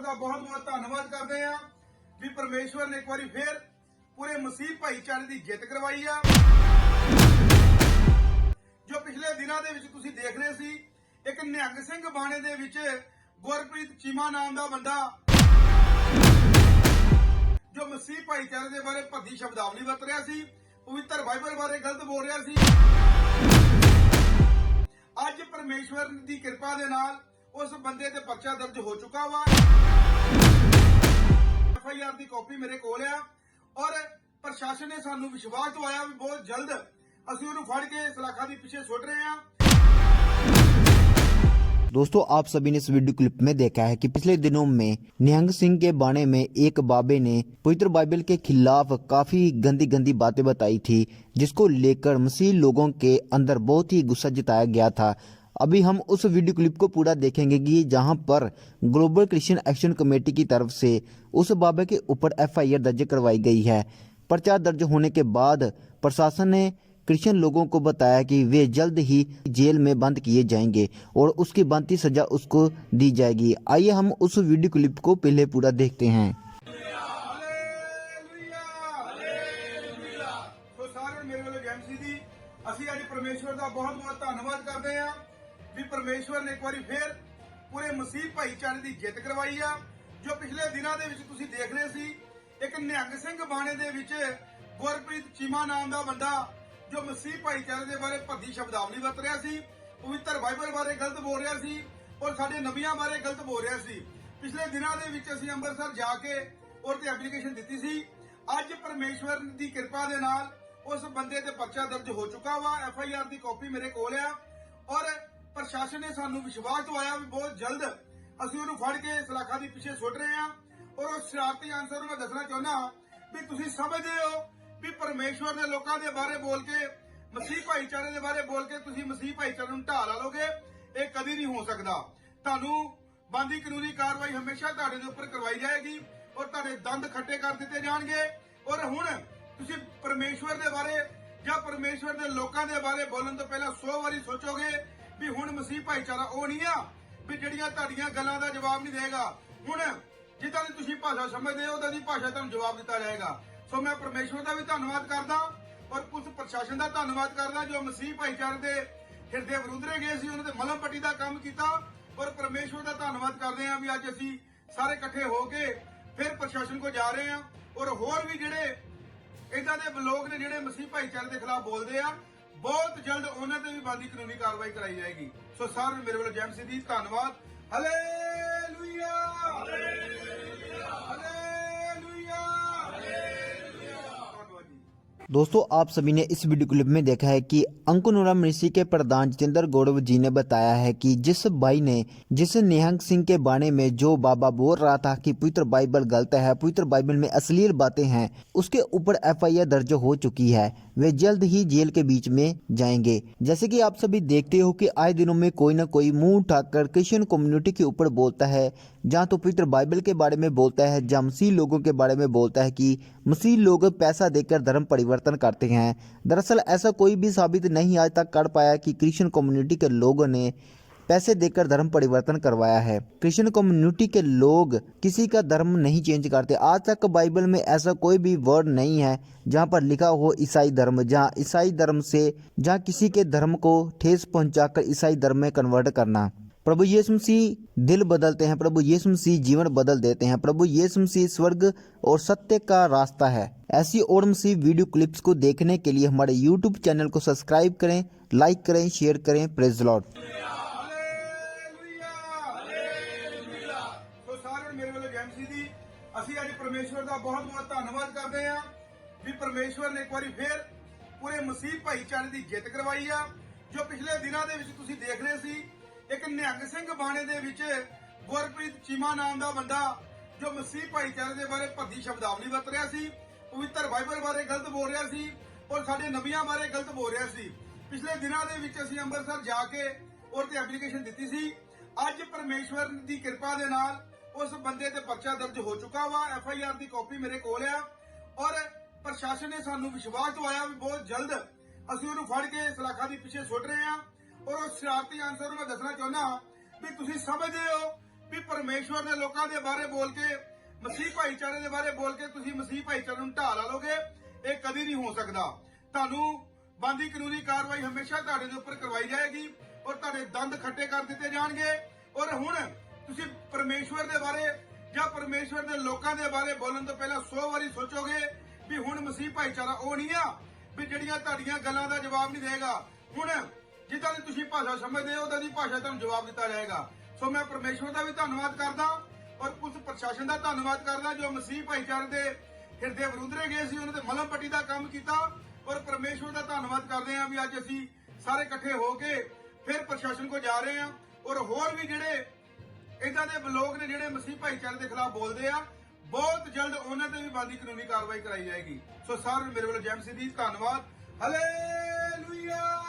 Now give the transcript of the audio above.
ਪਰਮੇਸ਼ਵਰ ਦਾ ਬਹੁਤ ਬਹੁਤ ਧੰਨਵਾਦ ਕਰਦੇ ਆ ਵੀ ਪਰਮੇਸ਼ਵਰ ਨੇ ਇੱਕ ਵਾਰੀ ਫੇਰ ਪੂਰੇ ਮਸੀਹ ਭਾਈਚਾਰੇ ਦੀ ਜਿੱਤ ਕਰਵਾਈ ਆ। ਜੋ ਪਿਛਲੇ ਦਿਨਾਂ ਦੇ ਵਿੱਚ ਤੁਸੀਂ ਦੇਖ ਰਹੇ ਸੀ, ਇੱਕ ਨਿਹੰਗ ਸਿੰਘ ਬਾਣੇ ਦੇ ਵਿੱਚ ਗੁਰਪ੍ਰੀਤ ਚੀਮਾ ਨਾਮ ਦਾ ਬੰਦਾ ਜੋ ਮਸੀਹ ਭਾਈਚਾਰੇ ਦੇ ਬਾਰੇ ਭੱਦੀ ਸ਼ਬਦਾਵਲੀ ਵਰਤ ਰਿਹਾ ਸੀ, ਪਵਿੱਤਰ ਬਾਈਬਲ ਬਾਰੇ ਗਲਤ ਬੋਲ ਰਿਹਾ ਸੀ। ਅੱਜ ਪਰਮੇਸ਼ਵਰ ਦੀ ਕਿਰਪਾ ਦੇ ਨਾਲ ਉਸ ਬੰਦੇ ਤੇ ਪਰਚਾ ਦਰਜ ਹੋ ਚੁੱਕਾ ਵਾ ਐਫ ਆਈ ਆਰ ਦੀ ਕਾਪੀ ਮੇਰੇ ਕੋਲ ਆ ਔਰ ਪ੍ਰਸ਼ਾਸਨ ਨੇ ਸਾਨੂੰ ਵਿਸ਼ਵਾਸ ਦਿਵਾਇਆ ਵੀ ਬਹੁਤ ਜਲਦ ਅਸੀਂ ਉਹਨੂੰ ਫੜ ਕੇ ਸਲਾਖਾਂ ਦੇ ਪਿੱਛੇ ਸੁੱਟ ਰਹੇ ਹਾਂ दोस्तों आप सभी ने इस वीडियो क्लिप में देखा है कि पिछले दिनों में निहंग सिंह के बाणे में एक बाबे ने पवित्र बाइबल के खिलाफ काफी गंदी गंदी बातें बताई थी जिसको लेकर मसीह लोगों के अंदर बहुत ही गुस्सा जताया गया था अभी हम उस वीडियो क्लिप को पूरा देखेंगे कि जहां पर ग्लोबल क्रिश्चियन एक्शन कमेटी की तरफ से उस बाबे के ऊपर एफआईआर दर्ज करवाई गई है पर्चा दर्ज होने के बाद प्रशासन ने क्रिश्चियन लोगों को बताया कि वे जल्द ही जेल में बंद किए जाएंगे और उसकी बनती सजा उसको दी जाएगी आइए हम उस वीडियो क्लिप को पहले पूरा देखते हैं ਹਾਲੇਲੂਇਆ ਹਾਲੇਲੂਇਆ ਸੋ ਸਾਰੇ ਮੇਰੇ ਵੱਲੋਂ ਜੈਮਸੀ ਦੀ ਅਸੀਂ ਅੱਜ ਪਰਮੇਸ਼ਵਰ ਦਾ ਬਹੁਤ ਬਹੁਤ ਧੰਨਵਾਦ ਕਰਦੇ ਹਾਂ ਵੀ ਪਰਮੇਸ਼ਵਰ ਨੇ ਇੱਕ ਵਾਰੀ ਫੇਰ ਪੂਰੇ ਮਸੀਹ ਭਾਈਚਾਰੇ ਦੀ ਜਿੱਤ ਕਰਵਾਈ ਆ, ਜੋ ਪਿਛਲੇ ਦਿਨਾਂ ਦੇ ਵਿੱਚ ਤੁਸੀਂ ਦੇਖ ਰਹੇ ਸੀ, ਇੱਕ ਨਿਹੰਗ ਸਿੰਘ ਬਾਣੇ ਦੇ ਵਿੱਚ ਗੁਰਪ੍ਰੀਤ ਚੀਮਾ ਨਾਮ ਦਾ ਬੰਦਾ, ਜੋ ਮਸੀਹ ਭਾਈਚਾਰੇ ਦੇ ਬਾਰੇ ਭੱਦੀ ਸ਼ਬਦਾਵਲੀ ਵਰਤ ਰਿਹਾ ਸੀ, ਪਵਿੱਤਰ ਬਾਈਬਲ ਬਾਰੇ ਗਲਤ ਬੋਲ ਰਿਹਾ ਸੀ ਔਰ ਸਾਡੇ ਨਬੀਆਂ ਬਾਰੇ ਗਲਤ ਬੋਲ ਰਿਹਾ ਸੀ। ਪਿਛਲੇ ਦਿਨਾਂ ਦੇ ਵਿੱਚ ਅਸੀਂ ਅੰਮ੍ਰਿਤਸਰ ਜਾ ਕੇ ਔਰ ਤੇ ਐਪਲੀਕੇਸ਼ਨ ਦਿੱਤੀ ਸੀ, ਅੱਜ ਪਰਮੇਸ਼ਵਰ ਦੀ ਕਿਰਪਾ ਦੇ ਨਾਲ ਉਸ ਬੰਦੇ ਤੇ ਪਰਚਾ ਦਰਜ ਹੋ ਚੁੱਕਾ ਵਾ, ਐਫ ਆਈ ਆਰ ਦੀ ਕਾਪੀ ਮੇਰੇ ਕੋਲ ਆ ਔਰ ਪ੍ਰਸ਼ਾਸਨ ਨੇ ਸਾਨੂੰ ਵਿਸ਼ਵਾਸ ਦਵਾਇਆ ਵੀ ਬਹੁਤ ਜਲਦ ਅਸੀਂ ਉਹਨੂੰ ਫੜ ਕੇ ਸਲਾਖਾਂ ਦੇ ਪਿੱਛੇ ਸੁੱਟ ਰਹੇ ਹਾਂ। ਔਰ ਉਸ ਸ਼ਰਾਰਤੀ ਆਨਸਰ ਨੂੰ ਮੈਂ ਦੱਸਣਾ ਚਾਹੁੰਦਾ ਵੀ ਤੁਸੀਂ ਸਮਝਦੇ ਹੋ ਵੀ ਪਰਮੇਸ਼ਵਰ ਦੇ ਲੋਕਾਂ ਦੇ ਬਾਰੇ ਬੋਲ ਕੇ, ਮਸੀਹ ਭਾਈਚਾਰੇ ਦੇ ਬਾਰੇ ਬੋਲ ਕੇ ਤੁਸੀਂ ਮਸੀਹ ਭਾਈਚਾਰੇ ਨੂੰ ਢਾਹ ਲਾ ਲੋਗੇ ਇਹ ਕਦੀ ਨਹੀਂ ਹੋ ਸਕਦਾ। ਤੁਹਾਨੂੰ ਬੰਦੀ ਕਾਨੂੰਨੀ ਕਾਰਵਾਈ ਹਮੇਸ਼ਾ ਤੁਹਾਡੇ ਦੇ ਉੱਪਰ ਕਰਵਾਈ ਜਾਏਗੀ ਔਰ ਤੁਹਾਡੇ ਦੰਦ ਖੱਟੇ ਕਰ ਦਿੱਤੇ ਜਾਣਗੇ। ਔਰ ਹੁਣ ਤੁਸੀਂ ਪਰਮੇਸ਼ਵਰ ਦੇ ਬਾਰੇ ਜਾਂ ਪਰਮੇਸ਼ਵਰ ਦੇ ਲੋਕਾਂ ਦੇ ਬਾਰੇ ਬੋਲਣ ਤੋਂ ਪਹਿਲਾਂ 100 ਵਾਰੀ ਸੋਚੋਗੇ ਵੀ ਹੁਣ ਮਸੀਹ ਭਾਈਚਾਰਾ ਉਹ ਨਹੀਂ ਆ ਵੀ ਜਿਹੜੀਆਂ ਤੁਹਾਡੀਆਂ ਗੱਲਾਂ ਦਾ ਜਵਾਬ ਨਹੀਂ ਦੇਗਾ। ਹੁਣ ਜਿੱਦਾਂ ਦੀ ਤੁਸੀਂ ਭਾਸ਼ਾ ਸਮਝਦੇ ਹੋ ਉਹਦਾ ਦੀ ਭਾਸ਼ਾ ਤੁਹਾਨੂੰ ਜਵਾਬ ਦਿੱਤਾ ਜਾਏਗਾ। ਸੋ ਮੈਂ ਪਰਮੇਸ਼ਵਰ ਦਾ ਵੀ ਧੰਨਵਾਦ ਕਰਦਾ ਔਰ ਪੁਲਿਸ ਪ੍ਰਸ਼ਾਸਨ ਦਾ ਧੰਨਵਾਦ ਕਰਦਾ ਜੋ ਮਸੀਹ ਭਾਈਚਾਰੇ ਦੇ ਹਿਰਦੇ ਵਿਰੁੱਧਰੇ ਗਏ ਸੀ, ਉਹਨਾਂ ਦੇ ਮਲਮ ਪੱਟੀ ਦਾ ਕੰਮ ਕੀਤਾ ਔਰ ਪਰਮੇਸ਼ਵਰ ਦਾ ਧੰਨਵਾਦ ਕਰਦੇ ਹਾਂ ਵੀ ਅੱਜ ਅਸੀਂ ਸਾਰੇ ਇਕੱਠੇ ਹੋ ਕੇ ਫਿਰ ਪ੍ਰਸ਼ਾਸਨ ਕੋ ਜਾ ਰਹੇ ਹਾਂ ਔਰ ਹੋਰ ਵੀ ਜਿਹੜੇ ਇਦਾਂ ਦੇ ਲੋਕ ਨੇ ਜਿਹੜੇ ਮਸੀਹ ਭਾਈਚਾਰੇ ਦੇ ਖਿਲਾਫ ਬੋਲਦੇ ਆ ਬਹੁਤ ਜਲਦ ਉਹਨਾਂ ਤੇ ਵੀ ਬੰਦੀ ਕਾਨੂੰਨੀ ਕਾਰਵਾਈ ਕਰਾਈ ਜਾਏਗੀ। ਸੋ ਸਾਰਿਆਂ ਨੂੰ ਮੇਰੇ ਵੱਲੋਂ ਜੈਮ ਦੀ ਧੰਨਵਾਦ। ਹਾਲੇਲੂਇਆ दोस्तों, आप सभी ने इस वीडियो क्लिप में देखा है कि अंकुनुरा मिर्सी के प्रधान जितेंद्र गौरव जी ने बताया है कि जिस भाई ने, जिस निहंग सिंह के बारे में जो बाबा बोल रहा था कि पवित्र बाइबल गलत है पवित्र बाइबल में अश्लील बातें हैं, उसके ऊपर एफआईआर दर्ज हो चुकी है। वे जल्द ही जेल के बीच में जाएँगे। जैसे कि आप सभी देखते हो कि आए दिनों में कोई ना कोई मुँह उठाकर क्रिश्चियन कम्युनिटी के ऊपर बोलता है जहाँ तो पवित्र बाइबल के बारे में बोलता है, जहाँ मसीह लोगों के बारे में बोलता है कि मसीह लोग पैसा देकर धर्म परिवर्तन करते हैं। दरअसल ऐसा कोई भी साबित नहीं आज तक कर पाया कि क्रिश्चियन कम्युनिटी के लोगों ने पैसे देकर धर्म परिवर्तन करवाया है। क्रिश्चियन कम्युनिटी के लोग किसी का धर्म नहीं चेंज करते। आज तक बाइबल में ऐसा कोई भी वर्ड नहीं है, जहाँ पर लिखा हो ईसाई धर्म, जहाँ ईसाई धर्म से, जहाँ किसी के धर्म को ठेस पहुंचाकर ईसाई धर्म में कन्वर्ट करना। प्रभु यीशु मसीह दिल बदलते हैं प्रभु यीशु मसीह जीवन बदल देते हैं प्रभु यीशु मसीह स्वर्ग और सत्य का रास्ता है ऐसी और मसीह वीडियो क्लिप्स को देखने के लिए हमारे यूट्यूब चैनल को सब्सक्राइब करें लाइक करें शेयर करें praise lord hallelujah hallelujah so ਸਾਰਿਆਂ ਨੂੰ ਮੇਰੇ ਵੱਲੋਂ ਜੈਮਸੀ ਦੀ ਅਸੀਂ ਅੱਜ ਪਰਮੇਸ਼ਵਰ ਦਾ ਬਹੁਤ ਬਹੁਤ ਧੰਨਵਾਦ ਕਰਦੇ ਹਾਂ ਵੀ ਪਰਮੇਸ਼ਵਰ ਨੇ ਇੱਕ ਵਾਰੀ ਫੇਰ ਪੂਰੇ ਮਸੀਹ ਭਾਈਚਾਰੇ ਦੀ ਜਿੱਤ ਕਰਵਾਈ ਆ ਜੋ ਪਿਛਲੇ ਦਿਨਾਂ ਦੇ ਵਿੱਚ ਤੁਸੀਂ ਦੇਖ ਰਹੇ ਸੀ ਇੱਕ ਨਿਹੰਗ ਸਿੰਘ ਬਾਣੇ ਦੇ ਵਿੱਚ ਗੁਰਪ੍ਰੀਤ ਚੀਮਾ ਨਾਮ ਦਾ ਬੰਦਾ ਜੋ ਮਸੀਹ ਭਾਈਚਾਰੇ ਦੇ ਬਾਰੇ ਭੱਦੀ ਸ਼ਬਦਾਵਲੀ ਵਰਤ ਰਿਹਾ ਸੀ, ਪਵਿੱਤਰ ਬਾਈਬਲ ਬਾਰੇ ਗਲਤ ਬੋਲ ਰਿਹਾ ਸੀ ਔਰ ਸਾਡੇ ਨਬੀਆਂ ਬਾਰੇ ਗਲਤ ਬੋਲ ਰਿਹਾ ਸੀ। ਪਿਛਲੇ ਦਿਨਾਂ ਦੇ ਵਿੱਚ ਅਸੀਂ ਅੰਮ੍ਰਿਤਸਰ ਜਾ ਕੇ ਔਰ ਤੇ ਐਪਲੀਕੇਸ਼ਨ ਦਿੱਤੀ ਸੀ। ਅੱਜ ਪਰਮੇਸ਼ਵਰ ਦੀ ਕਿਰਪਾ ਦੇ ਨਾਲ ਉਸ ਬੰਦੇ ਤੇ ਪਰਚਾ ਦਰਜ ਹੋ ਚੁੱਕਾ ਵਾ। ਐਫ ਆਈ ਆਰ ਦੀ ਕਾਪੀ ਮੇਰੇ ਕੋਲ ਆ ਔਰ ਪ੍ਰਸ਼ਾਸਨ ਨੇ ਸਾਨੂੰ ਵਿਸ਼ਵਾਸ ਦਵਾਇਆ ਵੀ ਬਹੁਤ ਜਲਦ ਅਸੀਂ ਉਹਨੂੰ ਫੜ ਕੇ ਸਲਾਖਾਂ ਦੀ ਪਿੱਛੇ ਸੁੱਟ ਰਹੇ ਹਾਂ। ਔਰ ਉਸ ਸ਼ਰਾਰਤੀ ਆਨਸਰ ਨੂੰ ਮੈਂ ਦੱਸਣਾ ਚਾਹੁੰਦਾ ਵੀ ਤੁਸੀਂ ਸਮਝਦੇ ਹੋ ਵੀ ਪਰਮੇਸ਼ਵਰ ਦੇ ਲੋਕਾਂ ਦੇ ਬਾਰੇ ਬੋਲ ਕੇ, ਮਸੀਹ ਭਾਈਚਾਰੇ ਦੇ ਬਾਰੇ ਬੋਲ ਕੇ ਤੁਸੀਂ ਮਸੀਹ ਭਾਈਚਾਰੇ ਨੂੰ ਢਾਹ ਲਾ ਲੋਗੇ ਇਹ ਕਦੀ ਨਹੀਂ ਹੋ ਸਕਦਾ। ਤੁਹਾਨੂੰ ਬੰਦੀ ਕਾਨੂੰਨੀ ਕਾਰਵਾਈ ਹਮੇਸ਼ਾ ਤੁਹਾਡੇ ਦੇ ਉੱਪਰ ਕਰਵਾਈ ਜਾਏਗੀ ਔਰ ਤੁਹਾਡੇ ਦੰਦ ਖੱਟੇ ਕਰ ਦਿੱਤੇ ਜਾਣਗੇ। ਔਰ ਹੁਣ ਤੁਸੀਂ ਪਰਮੇਸ਼ਵਰ ਦੇ ਬਾਰੇ ਜਾਂ ਪਰਮੇਸ਼ਵਰ ਦੇ ਲੋਕਾਂ ਦੇ ਬਾਰੇ ਬੋਲਣ ਤੋਂ ਪਹਿਲਾਂ 100 ਵਾਰੀ ਸੋਚੋਗੇ ਵੀ ਹੁਣ ਮਸੀਹ ਭਾਈਚਾਰਾ ਉਹ ਨਹੀਂ ਆ ਵੀ ਜਿਹੜੀਆਂ ਤੁਹਾਡੀਆਂ ਗੱਲਾਂ ਦਾ ਜਵਾਬ ਨਹੀਂ ਦੇਗਾ। ਹੁਣ ਜਿੱਦਾਂ ਦੀ ਤੁਸੀਂ ਭਾਸ਼ਾ ਸਮਝਦੇ ਹੋ ਉਹਦਾ ਦੀ ਭਾਸ਼ਾ ਤੁਹਾਨੂੰ ਜਵਾਬ ਦਿੱਤਾ ਜਾਏਗਾ। ਸੋ ਮੈਂ ਪਰਮੇਸ਼ਵਰ ਦਾ ਵੀ ਧੰਨਵਾਦ ਕਰਦਾ ਔਰ ਪੁਲਿਸ ਪ੍ਰਸ਼ਾਸਨ ਦਾ ਧੰਨਵਾਦ ਕਰਦਾ, ਜੋ ਮਸੀਹ ਭਾਈਚਾਰੇ ਦੇ ਹਿਰਦੇ ਵਿਰੁੱਧਰੇ ਗਏ ਸੀ, ਉਹਨਾਂ ਤੇ ਮਲਮ ਪੱਟੀ ਦਾ ਕੰਮ ਕੀਤਾ ਔਰ ਪਰਮੇਸ਼ਵਰ ਦਾ ਧੰਨਵਾਦ ਕਰਦੇ ਹਾਂ ਵੀ ਅੱਜ ਅਸੀਂ ਸਾਰੇ ਇਕੱਠੇ ਹੋ ਕੇ ਫਿਰ ਪ੍ਰਸ਼ਾਸਨ ਕੋ ਜਾ ਰਹੇ ਹਾਂ ਔਰ ਹੋਰ ਵੀ ਜਿਹੜੇ ਇਦਾਂ ਦੇ ਲੋਕ ਨੇ ਜਿਹੜੇ ਮਸੀਹ ਭਾਈਚਾਰੇ ਦੇ ਖਿਲਾਫ ਬੋਲਦੇ ਆ, ਬਹੁਤ ਜਲਦ ਉਹਨਾਂ ਤੇ ਵੀ ਬੰਦੀ ਕਾਨੂੰਨੀ ਕਾਰਵਾਈ ਕਰਾਈ ਜਾਏਗੀ। ਸੋ ਸਾਰਿਆਂ ਮੇਰੇ ਵੱਲੋਂ ਜੈਮ ਮਸੀਹ ਧੰਨਵਾਦ। ਹਲੇਲੂਇਆ